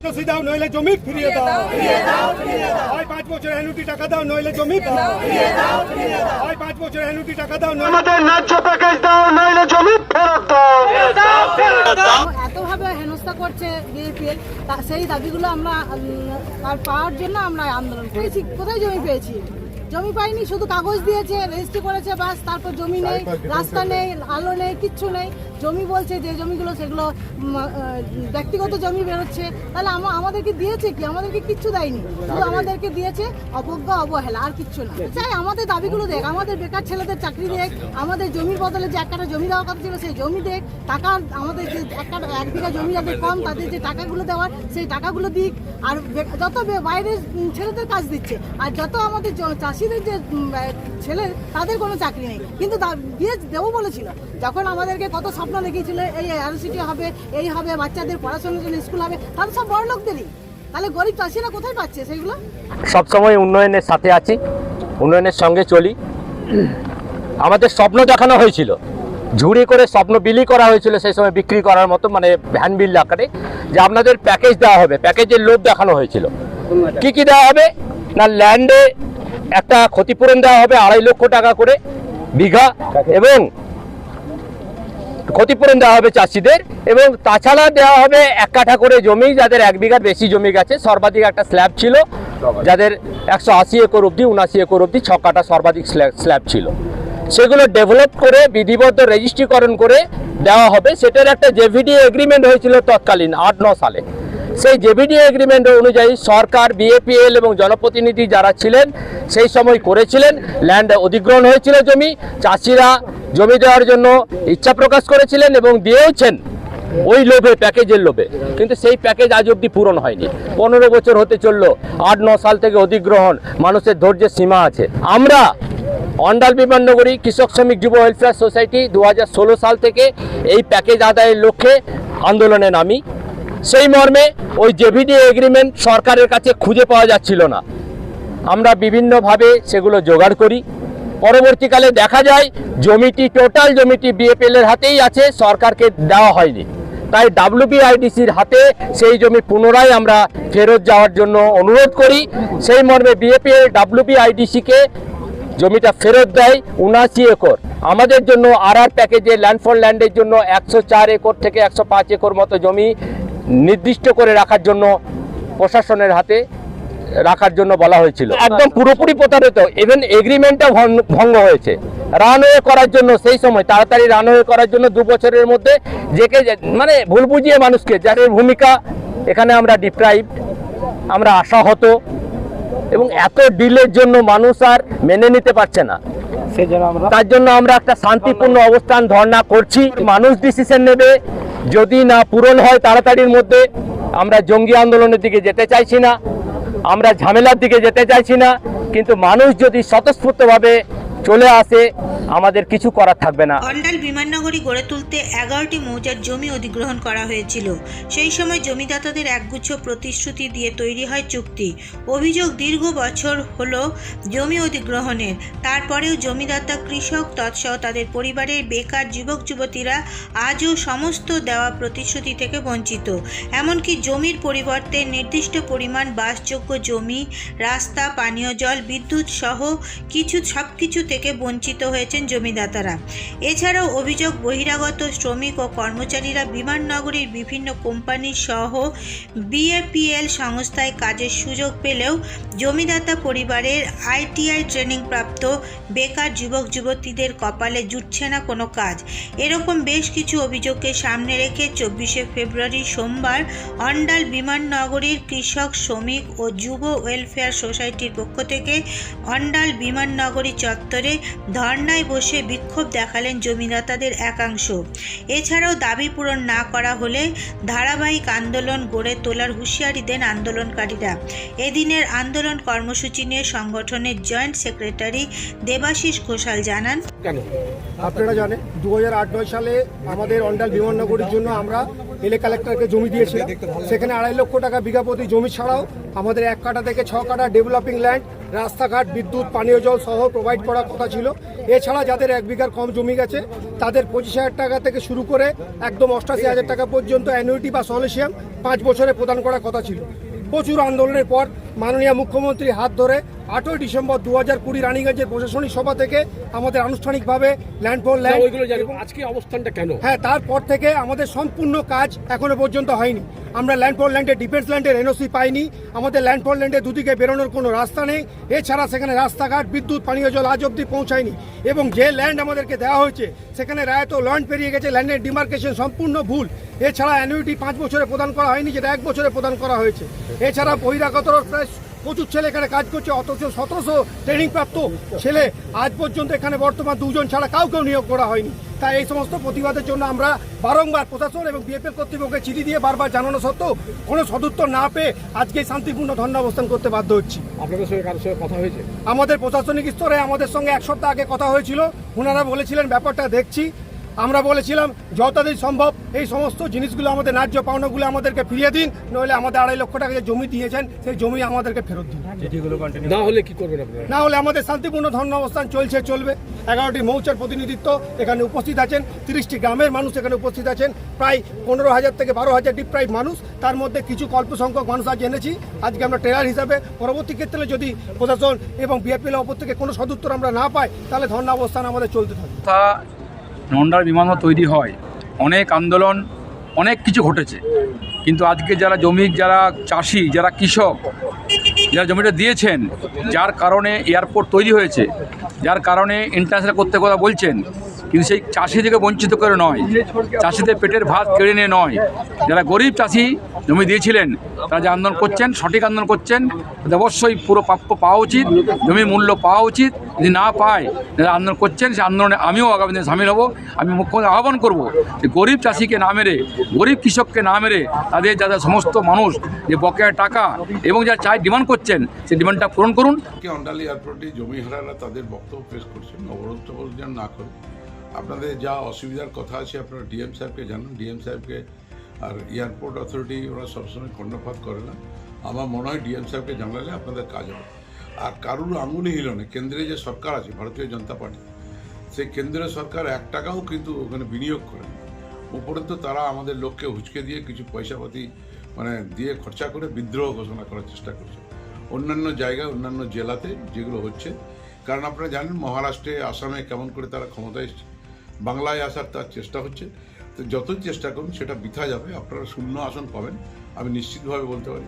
রসি দাও নইলে জমি ফিরিয়ে দাও। হয় পাঁচ বছর অ্যানুটি টাকা দাও নইলে জমি দাও হয় পাঁচ বছর অ্যানুটি টাকা দাও নইলে আমাদের ন্যায্য প্যাকেজ দাও নইলে জমি ফেরত দাও। এতভাবে হেনস্থা করছে বিএপিএল সেই দাবিগুলো আমরা আর পাওয়ার জন্য আমরা আন্দোলন পেয়েছি কোথায় জমি পেয়েছি? জমি পাইনি শুধু কাগজ দিয়েছে রেজিস্ট্রি করেছে বাস তারপর জমি নেই রাস্তা নেই আলো নেই কিচ্ছু নেই। জমি বলছে যে জমিগুলো সেগুলো ব্যক্তিগত জমি বেরোচ্ছে তাহলে আমাদেরকে দিয়েছে কি? আমাদেরকে কিচ্ছু দেয়নি। শুধু আমাদেরকে দিয়েছে অবজ্ঞা অবহেলা আর কিচ্ছু না। চাই আমাদের দাবিগুলো দেখ আমাদের বেকার ছেলেদের চাকরি দেখ আমাদের জমির বদলে যে একটা জমি দেওয়ার কথা ছিল সেই জমি দেখ টাকা আমাদের যে একটা এক বিঘা জমি যাদের কম তাদের যে টাকাগুলো দেওয়ার সেই টাকাগুলো দিক। আর যত বাইরের ছেলেদের কাজ দিচ্ছে আর যত আমাদের চাষিদের যে ছেলে তাদের কোনো চাকরি নেই। কিন্তু দিয়ে দেবো বলেছিল। যখন আমাদেরকে কত স্বপ্ন দেখিয়েছিল, এই এয়ারসিটি হবে, এই হবে, বাচ্চাদের পড়াশোনার জন্য স্কুল হবে, তাহলে সব বড় লোকদেরই। তাহলে গরিব চাষিরা কোথায় পাচ্ছে সেগুলো? সবসময় উন্নয়নের সাথে আছি, উন্নয়নের সঙ্গে চলি। আমাদের স্বপ্ন দেখানো হয়েছিল। ঝুড়ি করে স্বপ্ন বিলি করা হয়েছিল সেই সময় বিক্রি করার মতো মানে ভ্যান বিল আকারে, যে আপনাদের প্যাকেজ দেওয়া হবে প্যাকেজের লোভ দেখানো হয়েছিল। কি কি দেওয়া হবে? না ল্যান্ডে একটা ক্ষতিপূরণ দেওয়া হবে, আড়াই লক্ষ টাকা করে বিঘা, এবং ক্ষতিপূরণ দেওয়া হবে চাষিদের এবং তাছাড়া দেওয়া হবে এক কাঠা করে জমি, যাদের এক বিঘার বেশি জমি গেছে। সর্বাধিক একটা স্ল্যাব ছিল, যাদের একশো আশি একর অবধি উনাশি একর অবধি ছ কাঠা সর্বাধিক স্ল্যাব ছিল। সেগুলো ডেভেলপ করে, বিধিবদ্ধ রেজিস্ট্রিকরণ করে দেওয়া হবে। সেটার একটা জেভিডি এগ্রিমেন্ট হয়েছিল তৎকালীন, আট ন সালে। সেই জেভিডি এগ্রিমেন্ট অনুযায়ী সরকার বিএপিএল এবং জনপ্রতিনিধি যারা ছিলেন, সেই সময় করেছিলেন। ল্যান্ড অধিগ্রহণ হয়েছিল জমি, চাষিরা জমি দেওয়ার জন্য ইচ্ছা প্রকাশ করেছিলেন এবং দিয়েওছেন ওই লোভে, প্যাকেজের লোভে। কিন্তু সেই প্যাকেজ আজ অবধি পূরণ হয়নি। পনেরো বছর হতে চলল। আট, ন সাল থেকে অধিগ্রহণ, মানুষের ধৈর্যের সীমা আছে। আমরা অন্ডাল বিমাননগরী কৃষক শ্রমিক যুব ওয়েলফেয়ার সোসাইটি দু হাজার ষোলো সাল থেকে এই প্যাকেজ আদায়ের লক্ষ্যে আন্দোলনে নামি। সেই মর্মে ওই জেভিডি এগ্রিমেন্ট সরকারের কাছে খুঁজে পাওয়া যাচ্ছিল না। আমরা বিভিন্নভাবে সেগুলো জোগাড় করি। পরবর্তীকালে দেখা যায়, জমিটি টোটাল জমিটি বিএপিএল এর হাতেই আছে, সরকারকে দেওয়া হয়নি। তাই ডাব্লিউবিআইডিসির হাতে সেই জমি পুনরায় আমরা ফেরত যাওয়ার জন্য অনুরোধ করি। সেই মর্মে বিএপিএল ডাব্লিউবিআইডিসিকে জমিটা ফেরত দেয় উনাশি একর। আমাদের জন্য আর আর প্যাকেজে ল্যান্ড ফর ল্যান্ডের জন্য একশো চার একর থেকে একশো পাঁচ একর মতো জমি নির্দিষ্ট করে রাখার জন্য প্রশাসনের হাতে রাখার জন্য বলা হয়েছিল। একদম পুরোপুরি প্রতারিত। ইভেন এগ্রিমেন্টটা ভঙ্গ হয়েছে। রানওয়ে করার জন্য সেই সময় তাড়াতাড়ি রানওয়ে করার জন্য দু বছরের মধ্যে যেকে মানে ভুল বুঝিয়ে মানুষকে যাদের ভূমিকা এখানে আমরা ডিপ্রাইভড আমরা আশাহত এবং এত ডিলের জন্য মানুষ আর মেনে নিতে পারছে না। তার জন্য আমরা একটা শান্তিপূর্ণ অবস্থান ধর্ণা করছি। মানুষ ডিসিশন নেবে। যদি না পূরণ হয় তাড়াতাড়ির মধ্যে আমরা জঙ্গি আন্দোলনের দিকে যেতে চাইছি না। আমরা ঝামেলার দিকে যেতে চাইছি না কিন্তু মানুষ যদি স্বতঃস্ফূর্তভাবে চলে আসে, আমাদের কিছু করার থাকবে না। অন্ডাল বিমাননগরী গড়ে তুলতে এগারোটি মৌজার জমি অধিগ্রহণ করা হয়েছিল। সেই সময় জমিদাতাদের একগুচ্ছ প্রতিশ্রুতি দিয়ে তৈরি হয় চুক্তি। অভিযোগ দীর্ঘ বছর হলো জমি অধিগ্রহণের। তারপরেও জমিদাতা, কৃষক, তৎসহ তাদের পরিবারের বেকার যুবক, যুবতীরা আজও সমস্ত দেওয়া প্রতিশ্রুতি থেকে বঞ্চিত। এমনকি জমির পরিবর্তে নির্দিষ্ট পরিমাণ বাসযোগ্য জমি, রাস্তা, পানীয় জল, বিদ্যুৎ সহ কিছু সব কিছু থেকে বঞ্চিত হয়েছেন জমিদাতারা। এছাড়াও অভিযোগ বহিরাগত শ্রমিক ও কর্মচারীরা বিমাননগরীর বিভিন্ন কোম্পানি সহ বিএপিএল সংস্থায় কাজের সুযোগ পেলেও জমিদাতা পরিবারের আইটিআই ট্রেনিং প্রাপ্ত বেকার যুবক যুবতীদের কপালে জুটছে না কোনো কাজ। এরকম বেশ কিছু অভিযোগকে সামনে রেখে চব্বিশে ফেব্রুয়ারি সোমবার অন্ডাল বিমাননগরীর কৃষক, শ্রমিক ও যুব ওয়েলফেয়ার সোসাইটির পক্ষ থেকে অন্ডাল বিমাননগরী চত্বরে ধর্নায় বসে বিক্ষোভ দেখালেন জমিদাতাদের একাংশ। এছাড়াও দাবি পূরণ না করা হলে ধারাবাহিক আন্দোলন গড়ে তোলার হুঁশিয়ারি দেন আন্দোলনকারীরা। এদিনের আন্দোলন কর্মসূচি নিয়ে সংগঠনের জয়েন্ট সেক্রেটারি দেবাশিস ঘোষাল জানান, কেন? আপনারা জানেন দু সালে আমাদের অন্ডাল বিমাননগরীর জন্য আমরা এলে কালেক্টরকে জমি দিয়েছিলাম। সেখানে আড়াই লক্ষ টাকা বিঘা প্রতি জমি ছাড়াও আমাদের এক কাটা থেকে ছ কাটা ডেভেলপিং ল্যান্ড রাস্তাঘাট, বিদ্যুৎ, পানীয় জল সহ প্রোভাইড করার কথা ছিল। এছাড়া যাদের এক বিঘার কম জমি গেছে, তাদের পঁচিশ হাজার টাকা থেকে শুরু করে একদম অষ্টাশি হাজার টাকা পর্যন্ত অ্যানুইটি বা সলিসিয়াম পাঁচ বছরে প্রদান করার কথা ছিল। প্রচুর আন্দোলনের পর মাননীয় মুখ্যমন্ত্রী হাত ধরে আটই ডিসেম্বর দু হাজার কুড়ি রানীগঞ্জের প্রশাসনিক সভা থেকে আমাদের আনুষ্ঠানিকভাবে ল্যান্ড ফর ল্যান্ড আজকে অবস্থানটা কেন? হ্যাঁ তারপর থেকে আমাদের সম্পূর্ণ কাজ এখনও পর্যন্ত হয়নি। আমরা ল্যান্ড ফর ল্যান্ডে ডিফেন্স ল্যান্ডের এনওসি পাইনি। আমাদের ল্যান্ড ফর ল্যান্ডে দুদিকে বেরোনোর কোনো রাস্তা নেই। এছাড়া সেখানে রাস্তাঘাট বিদ্যুৎ পানীয় জল আজ অব্দি পৌঁছায়নি এবং যে ল্যান্ড আমাদেরকে দেওয়া হয়েছে সেখানে রায়ত ল্যান্ড পেরিয়ে গেছে। ল্যান্ডের ডিমার্কেশন সম্পূর্ণ ভুল। এছাড়া অ্যানুইটি পাঁচ বছরে প্রদান করা হয়নি যেটা এক বছরে প্রদান করা হয়েছে। এছাড়া বহিরাগত প্রচুর ছেলে এখানে কাজ করছে অথচ সতেরোশো ট্রেনিং প্রাপ্ত ছেলে আজ পর্যন্ত এখানে বর্তমান দুজন ছাড়া কাউকেও নিয়োগ করা হয়নি। তাই এই সমস্ত প্রতিবাদের জন্য আমরা বারংবার প্রশাসন এবং বিএফএল কর্তৃপক্ষের চিঠি দিয়ে বারবার জানানো সত্ত্বেও কোনো সদুত্তর না পেয়ে আজকে শান্তিপূর্ণ ধর্ণাবস্থান করতে বাধ্য হচ্ছি। আপনাদের সঙ্গে কারোর সঙ্গে কথা হয়েছে? আমাদের প্রশাসনিক স্তরে আমাদের সঙ্গে এক সপ্তাহ আগে কথা হয়েছিল। ওনারা বলেছিলেন ব্যাপারটা দেখছি। আমরা বলেছিলাম যতদিন সম্ভব এই সমস্ত জিনিসগুলো আমাদের ন্যায্য পাওনাগুলো আমাদেরকে ফিরিয়ে দিন নইলে আমাদের আড়াই লক্ষ টাকা যে জমি দিয়েছেন সেই জমি আমাদেরকে ফেরত দিন। না হলে কি করবেন না হলে আমাদের শান্তিপূর্ণ ধর্ম অবস্থান চলছে চলবে। এগারোটি মৌচার প্রতিনিধিত্ব এখানে উপস্থিত আছেন তিরিশটি গ্রামের মানুষ এখানে উপস্থিত আছেন। প্রায় পনেরো হাজার থেকে বারো হাজার ডিপ্রাইভ মানুষ তার মধ্যে কিছু অল্প সংখ্যক মানুষ আজ এনেছি। আজকে আমরা ট্রেলার হিসাবে পরবর্তী ক্ষেত্রে যদি প্রশাসন এবং বিএপিএল অপর থেকে কোনো সদুত্তর আমরা না পাই তাহলে ধর্ণা অবস্থান আমাদের চলতে থাকবে। নন্ডার বিমানবন্দর তৈরি হয়। অনেক আন্দোলন, অনেক কিছু ঘটেছে। কিন্তু আজকে যারা জমির যারা চাষি, যারা কৃষক, যারা জমিটা দিয়েছেন, যার কারণে এয়ারপোর্ট তৈরি হয়েছে, যার কারণে ইন্টারন্যাশনাল করতে কথা বলছেন কিন্তু সেই চাষিদেরকে বঞ্চিত করে নয়। চাষিদের পেটের ভাত কেড়ে নিয়ে নয়। যারা গরিব চাষি জমি দিয়েছিলেন, তারা যে আন্দোলন করছেন, সঠিক আন্দোলন করছেন অবশ্যই পুরো প্রাপ্য পাওয়া উচিত, জমির মূল্য পাওয়া উচিত। যদি না পায় যারা আন্দোলন করছেন সেই আন্দোলনে আমিও আগামী দিনে সামিল হব। আমি মুখ্যমন্ত্রী আহ্বান করব যে গরিব চাষিকে না মেরে, গরিব কৃষককে না মেরে, তাদের যাদের সমস্ত মানুষ যে বকেয়া টাকা এবং যারা চাই ডিমান্ড করছেন, সেই ডিমান্ডটা পূরণ করুন। এয়ারপোর্টে জমিহারারা তাদের বক্তব্য পেশ করছেন অবরোধ না আপনাদের যা অসুবিধার কথা আছে আপনারা ডিএম সাহেবকে জানান। ডিএম সাহেবকে আর এয়ারপোর্ট অথরিটি ওরা সবসময় কর্ণপাত করে না। আমার মনে হয় ডিএম সাহেবকে জানালে আপনাদের কাজ হবে। আর কারুর আঙুলি হিলনে কেন্দ্রে যে সরকার আছে, ভারতীয় জনতা পার্টি, সেই কেন্দ্রীয় সরকার এক টাকাও কিন্তু ওখানে বিনিয়োগ করে উপরন্তু তারা আমাদের লোককে হুচকে দিয়ে কিছু পয়সাপাতি মানে দিয়ে খরচা করে বিদ্রোহ ঘোষণা করার চেষ্টা করছে। অন্যান্য জায়গায়, অন্যান্য জেলাতে যেগুলো হচ্ছে। কারণ আপনারা জানেন, মহারাষ্ট্রে, আসামে কেমন করে তারা ক্ষমতায় এসছে। বাংলায় আসার তার চেষ্টা হচ্ছে। তো যতই চেষ্টা করুন, সেটা বৃথা যাবে। আপনারা শূন্য আসন পাবেন। আমি নিশ্চিতভাবে বলতে পারি।